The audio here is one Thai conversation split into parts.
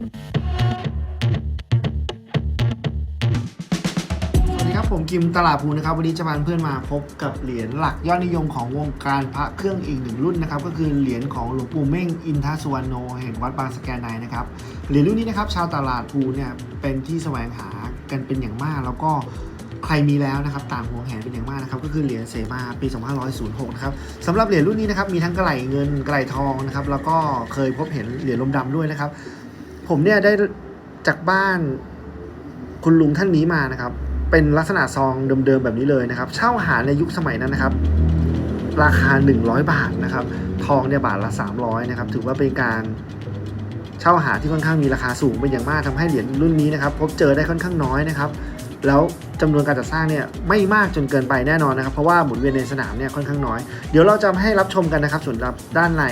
สวัสดีครับผมกิมตลาดภูนะครับ วันนี้จะพาเพื่อนมาพบกับเหรียญหลักยอดนิยมของวงการพระเครื่องอีกหนึ่งรุ่นนะครับ ก็คือเหรียญของหลวงปู่เม่งอินทสุวรรณโนแห่งวัดบางสแกนไนนะครับเหรียญรุ่นนี้นะครับชาวตลาดภูเนี่ยเป็นที่แสวงหากันเป็นอย่างมากแล้วก็ใครมีแล้วนะครับต่างหวงแหนเป็นอย่างมากนะครับก็คือเหรียญเสมาปี 2506 นะครับสำหรับเหรียญรุ่นนี้นะครับมีทั้งกระไหลเงินกระไหลทองนะครับแล้วก็เคยพบเห็นเหรียญลมดำด้วยนะครับ ผมเนี่ยได้จากบ้านคุณลุงท่านนี้มานะครับ เป็นลักษณะซองเดิมๆแบบนี้เลยนะครับ เช่าหาในยุคสมัยนั้นนะครับ ราคา 100 บาทนะครับ ทองเนี่ยบาทละ 300นะครับ ถือว่าเป็นการเช่าหาที่ค่อนข้างมีราคาสูงเป็นอย่างมากทำให้เหรียญรุ่นนี้นะครับ พบเจอได้ค่อนข้างน้อยนะครับ แล้วจำนวนการจัดสร้างเนี่ยไม่มากจนเกินไปแน่นอนนะครับ เพราะว่าหมุนเวียนในสนามเนี่ยค่อนข้างน้อย เดี๋ยวเราจะให้รับชมกันนะครับส่วนด้านใน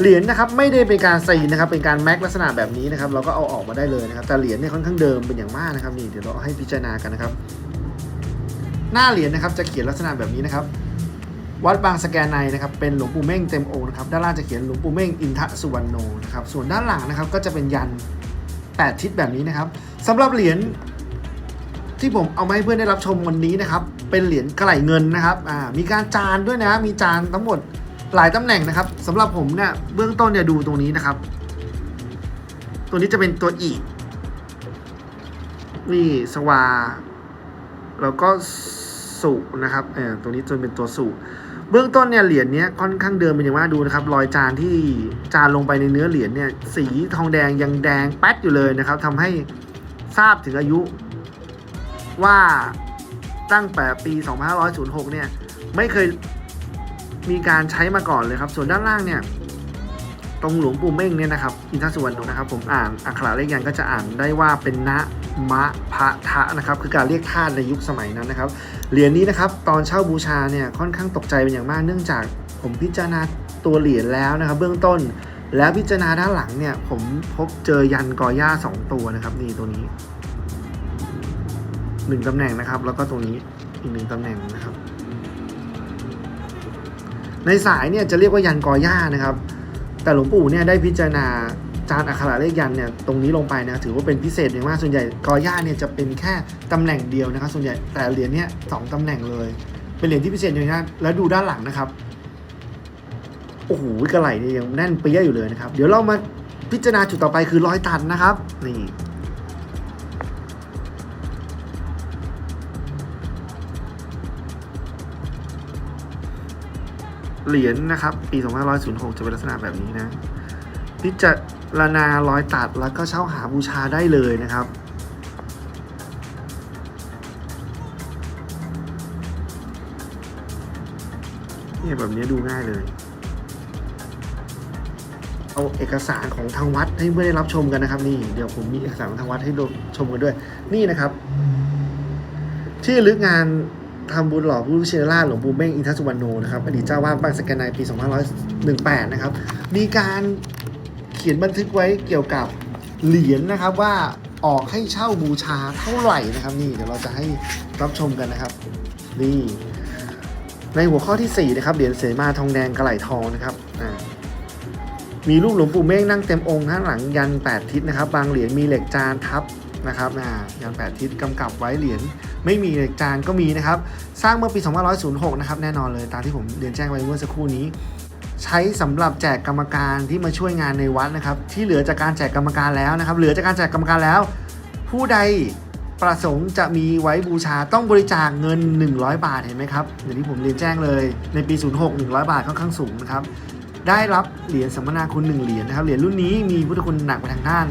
เหรียญนะครับไม่ได้เป็นการซีนนะครับเป็นการแม็กลักษณะแบบนี้นะครับเราก็เอาออกมาได้เลยนะครับแต่เหรียญเนี่ยค่อนข้างเดิมเป็นอย่างมากนะครับนี่เดี๋ยวเราให้พิจารณากันนะครับ หน้าเหรียญนะครับจะเขียนลักษณะแบบนี้นะครับวัดบางสแกนในนะครับเป็นหลวงปู่เม่งเต็มองค์นะครับด้านล่างจะเขียนหลวงปู่เม่งอินทสุวรรณโนนะครับส่วนด้านหลังนะครับก็จะเป็นยัน 8 ทิศแบบนี้นะครับสำหรับเหรียญ ที่ผมเอามาให้เพื่อนได้รับชมวันนี้นะครับเป็นเหรียญกระไหลเงินนะครับอ่ามีการจานด้วยนะมีจานทั้งหมดหลายตำแหน่งนะครับสำหรับผมเนี่ยเบื้องต้นเนี่ยดูตรงนี้นะครับ ตัวนี้จะเป็นตัวอีกนี่สวาแล้วก็สุนะครับเออตรงนี้จนเป็นตัวสุเบื้องต้นเนี่ยเหรียญเนี้ยค่อนข้างเดิมเป็นอย่างมากดูนะครับ รอยจานที่จานลงไปในเนื้อเหรียญเนี่ยสีทองแดงยังแดงแป๊ดอยู่เลยนะครับทำให้ทราบถึงอายุ ว่าตั้งแต่ปี 2506 เนี่ย ไม่เคยมีการใช้มาก่อนเลยครับ ส่วนด้านล่างเนี่ย ตรงหลวงปู่เม่งเนี่ยนะครับ อินทสุวรรณนะครับ ผมอ่านอักขระเลขยันก็จะอ่านได้ว่าเป็นนะมะพะทะนะครับ คือการเรียกธาตุในยุคสมัยนั้นนะครับ เหรียญนี้นะครับ ตอนเช่าบูชาเนี่ยค่อนข้างตกใจเป็นอย่างมาก เนื่องจากผมพิจารณาตัวเหรียญแล้วนะครับ เบื้องต้น แล้วพิจารณาด้านหลังเนี่ย ผมพบเจอยันกอย่าสองตัวนะครับ นี่ตัวนี้ หนึ่งตำแหน่งนะครับ แล้วก็ตรงนี้อีกหนึ่งตำแหน่งนะครับ ในสายเนี่ยจะเรียกว่ายันกอย่านะครับ แต่หลวงปู่เนี่ยได้พิจารณาจานอักขระเลขยันเนี่ยตรงนี้ลงไปนะถือว่าเป็นพิเศษอย่างมากส่วนใหญ่กอย่าเนี่ยจะเป็นแค่ตำแหน่งเดียวนะครับ ส่วนใหญ่แต่เหรียญเนี่ยสองตำแหน่งเลย เป็นเหรียญที่พิเศษอย่างนี้แล้วดูด้านหลังนะครับโอ้โหกระไหลเนี่ยยังแน่นเปี้ยอยู่เลยนะครับ เดี๋ยวเรามาพิจารณาจุดต่อไปคือรอยตัดนะครับ นี่ เหรียญนะครับ ปี 2506 จะเป็นลักษณะแบบนี้นะ พิจารณารอยตัดแล้วก็เช่าหาบูชาได้เลยนะครับเนี่ยแบบนี้ดูง่ายเลย เอาเอกสารของทางวัดให้เพื่อนได้รับชมกันนะครับ นี่เดี๋ยวผมมีเอกสารของทางวัดให้ดูชมกันด้วย นี่นะครับ ที่ลึกงาน ทำบุญหล่อผู้ชินราชหลวงปู่เบ้งอินทสุวรรณโนนะครับอดีตเจ้าวาดบางสแกนในปี 2518 นะครับ มีการเขียนบันทึกไว้เกี่ยวกับเหรียญนะครับว่าออกให้เช่าบูชาเท่าไหร่นะครับ นี่เดี๋ยวเราจะให้รับชมกันนะครับ นี่ในหัวข้อที่ 4 นะครับเหรียญเสมาทองแดงกระไหลทองนะครับอ่ามีรูปหลวงปู่เม่งนั่งเต็มองค์ข้างหลังยัน 8 ทิศนะครับ บางเหรียญมีเหล็กจานทับ นะครับอ่ายัน8ทิศกำกับไว้เหรียญไม่มีเหล็กจานก็มีนะครับ สร้างเมื่อปี 2506 นะครับ แน่นอนเลยตามที่ผมเรียนแจ้งไว้เมื่อสักครู่นี้ ใช้สำหรับแจกกรรมการที่มาช่วยงานในวัดนะครับ ที่เหลือจากการแจกกรรมการแล้วนะครับ เหลือจากการแจกกรรมการแล้ว ผู้ใดประสงค์จะมีไว้บูชาต้องบริจาคเงิน 100 บาทเห็นไหมครับอย่างที่ผมเรียนแจ้งเลยในปี 06 100 บาทค่อนข้างสูงนะครับได้รับเหรียญสัมมนาคุณ1เหรียญนะครับเหรียญรุ่นนี้มีพุทธคุณหนักไปทางด้าน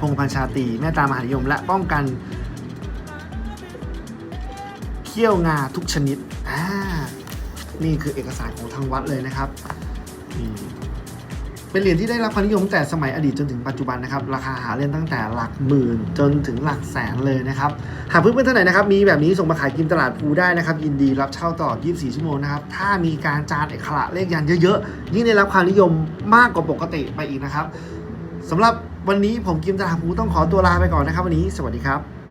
คงพันชาตรีเมตตามหานิยม และป้องกันเขี้ยวงาทุกชนิดอ่านี่คือเอกสารของทางวัดเลยนะครับนี่เป็นเหรียญที่ได้รับความนิยมแต่สมัยอดีตจนถึงปัจจุบันนะครับ ราคาหาเล่นตั้งแต่หลักหมื่นจนถึงหลักแสนเลยนะครับ หากเพื่อนๆท่านไหนนะครับ มีแบบนี้ส่งมาขายกินตลาดภูได้นะครับ ยินดีรับเช่าตลอด 24 ชั่วโมงนะครับ ถ้ามีการจานเอกขระเลขยันเยอะๆ ยิ่งได้รับความนิยมมากกว่าปกติไปอีกนะครับ สำหรับวันนี้ผมกิมตลาภูต้องขอตัวลาไปก่อนนะครับ วันนี้สวัสดีครับ